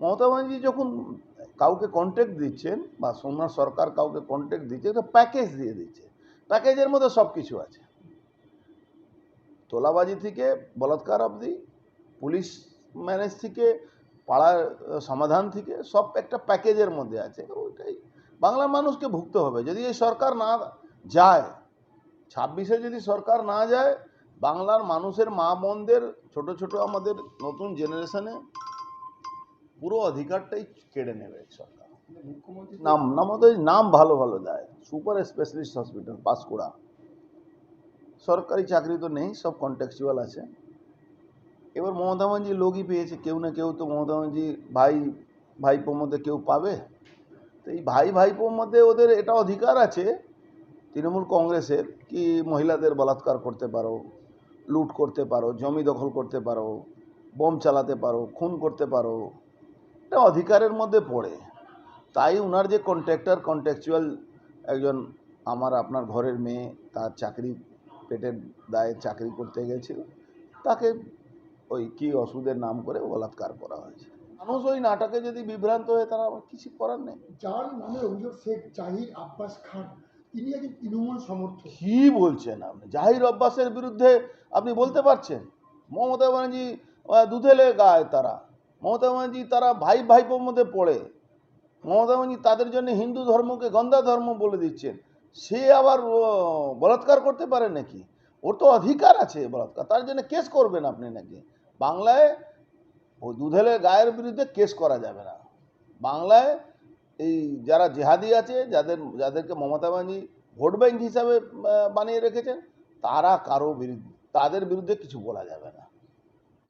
মমতা ব্যানার্জি যখন কাউকে কন্ট্যাক্ট দিচ্ছেন বা সোমনাথ সরকার কাউকে কন্ট্যাক্ট দিচ্ছে তো প্যাকেজ দিয়ে দিচ্ছে। প্যাকেজের মধ্যে সব কিছু আছে। তোলাবাজি থেকে বলাৎকার অবধি, পুলিশ ম্যানেজ থেকে, পাড়ার সমাধান থেকে সব একটা প্যাকেজের মধ্যে আছে। ওইটাই। বাংলার মানুষকে ভুগতে হবে। যদি এই সরকার না যায়, ছাব্বিশে যদি সরকার না যায়, বাংলার মানুষের মা বোনদের, ছোট ছোট আমাদের নতুন জেনারেশনে পুরো অধিকারটাই কেড়ে নেবে সরকার। নাম নাম নাম ভালো ভালো দেয়। Super specialist hospital Panskura. সরকারি চাকরি তো নেই সব কন্টেক্সচুয়াল আছে। এবার মমতা ব্যানার্জি লোকই পেয়েছে কেউ না কেউ তো মমতা ব্যানার্জি ভাই ভাইপোর মধ্যে কেউ পাবে। তো এই ভাই ভাইপোর মধ্যে ওদের এটা অধিকার আছে তৃণমূল কংগ্রেসের কি মহিলাদের বলাৎকার করতে পারো লুট করতে পারো জমি দখল করতে পারো বোম চালাতে পারো খুন করতে পারো এটা অধিকারের মধ্যে পড়ে। তাই উনার যে কন্ট্রাক্টর কন্ট্রাকচুয়াল একজন আমার আপনার ঘরের মেয়ে তার চাকরি পেটের দায়ে চাকরি করতে গেছিল। তাকে ওই কি ওষুধের নাম করে বলাৎকার করা হয়েছে। মানুষ ওই নাটকে যদি বিভ্রান্ত হয়ে তারা আবার কিছু করার নেই। যার নামে অভিযোগ শেখ জাহির আব্বাস খান তিনি একজন তৃণমূল সমর্থক। কি বলছেন আপনি? জাহির অব্বাসের বিরুদ্ধে আপনি বলতে পারছেন? মমতা ব্যানার্জি দুধেলে গায় তারা। মমতা ব্যানার্জি তারা ভাই ভাইপোর মধ্যে পড়ে। মমতা ব্যানার্জি তাদের জন্য হিন্দু ধর্মকে গন্ধা ধর্ম বলে দিচ্ছেন। সে আবার বলাৎকার করতে পারে নাকি? ওর তো অধিকার আছে বলাৎকার। তার জন্য কেস করবেন আপনি নাকি? বাংলায় ও দুধেলে গায়ের বিরুদ্ধে কেস করা যাবে না। বাংলায় এই যারা জেহাদি আছে, যাদের, যাদেরকে মমতা ব্যানার্জি ভোট ব্যাংক হিসাবে বানিয়ে রেখেছেন, তারা কারও বিরুদ্ধে, তাদের বিরুদ্ধে কিছু বলা যাবে না।